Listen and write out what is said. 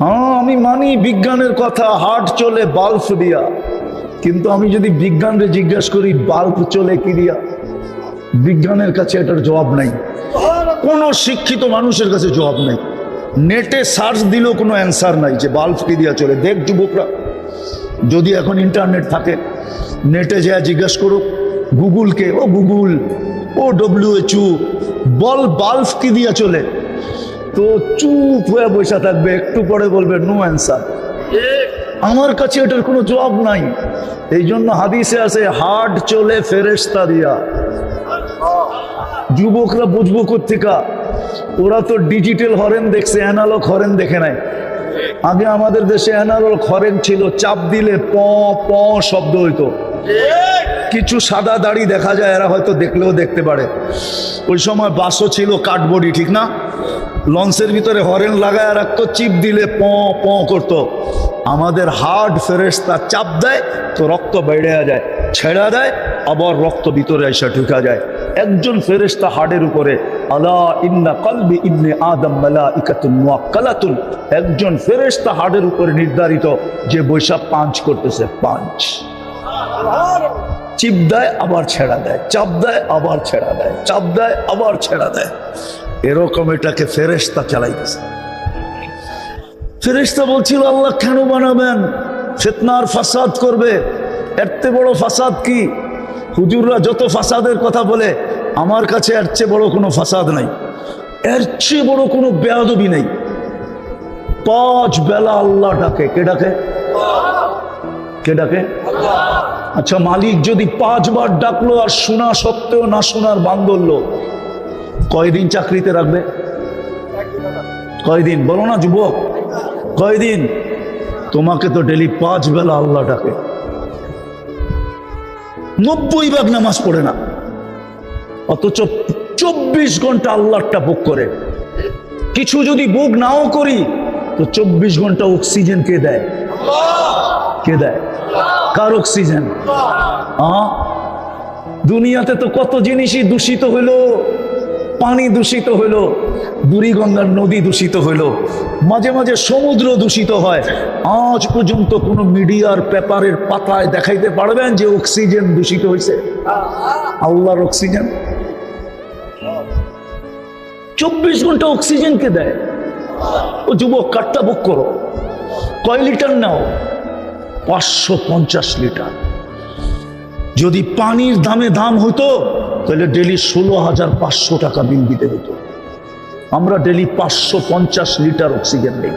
হ্যাঁ আমি মানি বিজ্ঞানের কথা হার্ট চলে বাল্ব দিয়া। কিন্তু আমি যদি বিজ্ঞানরে জিজ্ঞাসা করি বাল্ব চলে কি দিয়া? বিজ্ঞানের কাছে এটার জবাব নাই। কোনো শিক্ষিত মানুষের কাছে জবাব নাই। নেটে সার্চ দিলেও কোনো অ্যান্সার নাই যে বাল্ব কি দিয়া চলে। দেখ যুবকরা, যদি এখন ইন্টারনেট থাকে, নেটে যা জিজ্ঞেস করুক, গুগলকে, ও গুগল, ও ডব্লিউএচউ বল বাল্ব কি দিয়া চলে? তো চুপ হয়ে বসে থাকবে, একটু পরে বলবে নো অ্যান্সার আমার কাছে এটার কোনো জবাব নাই। এই জন্য হাদিসে আছে হার্ট চলে ফেরেস্তা দিয়া। যুবকরা বুঝব কোথেকা ওরা তো ডিজিটাল হরেন দেখছে অ্যানালগ হরেন দেখে নাই। আগে আমাদের দেশে অ্যানালগ হরেন ছিল, চাপ দিলে প প শব্দ হইতো। কিছু সাদা দাড়ি দেখা যায়, এরা হয়তো দেখলেও দেখতে পারে। ওই সময় বাসও ছিল কাঠবডি ঠিক না? লঞ্চের ভিতরে হরেন লাগায় রাখতো, চিপ দিলে প প করতো। আমাদের হার্ট ফেরেস্তা চাপ দেয়, তো রক্ত বেড়ে যায়, ছেড়া দেয়, আবার রক্ত ভিতরে এসে ঢুকা যায়। একজন ফেরেস্তা হাড়ের উপরে, আলা ইন্না কলবি ইন্নে আদম মালা ইকাতুন একজন ফেরেস্তা হাড়ের উপরে নির্ধারিত যে বৈশাখ পাঞ্চ করতেছে, পাঞ্চ। চিপ দেয়, আবার ছেড়া দেয়, চাপ দেয়, আবার ছেড়া দেয়, চাপ দেয়, আবার ছেড়া দেয়। এরকম এটাকে ফেরেস্তা চালাইতেছে। ফেরেস্তা বলছিল, আল্লাহ কেন বানাবেন? ফেতনার ফাসাদ করবে। এর চেয়ে বড় ফাসাদ কি? হুজুররা যত ফাসাদের কথা বলে, আমার কাছে এর চেয়ে বড় কোনো ফাসাদ নাই। এর চেয়ে বড় কোনো বেয়াদবি নেই। পাঁচ বেলা আল্লাহ ডাকে। কে ডাকে? কে ডাকে? আচ্ছা মালিক যদি পাঁচবার ডাকলো আর শোনা সত্ত্বেও না শোনার বান ধরলো কয়দিন চাকরিতে রাখবে? কয়দিন? বলো না, যুবক। কয়দিন? তোমাকে তো ডেলি পাঁচ বেলা আল্লাহ ডাকে। নব্বই ভাগ নামাজ পড়ে না। অথচ চব্বিশ ঘণ্টা আল্লাহটা বুক করে। কিছু যদি বুক নাও করি, তো চব্বিশ ঘণ্টা অক্সিজেন কে দেয়? কে দেয়? কার অক্সিজেন দুনিয়াতে তো কত জিনিসই দূষিত হইল। পানি দূষিত হইল, বুড়িগঙ্গার নদী দূষিত হইল, মাঝে মাঝে সমুদ্র দূষিত হয়। আজ পর্যন্ত কোনো মিডিয়ার পেপারের পাতায় দেখাইতে পারবেন যে অক্সিজেন দূষিত হয়েছে আল্লাহর অক্সিজেন। চব্বিশ ঘণ্টা অক্সিজেনকে দেয়। ও যুবক কাঠটা বুক করো। কয় লিটার নাও? পাঁচশো পঞ্চাশ লিটার। যদি পানির দামে দাম হতো তাহলে ডেলি ষোলো হাজার পাঁচশো টাকা বিল দিতে হতো। আমরা ডেলি পাঁচশো পঞ্চাশ লিটার অক্সিজেন নেই।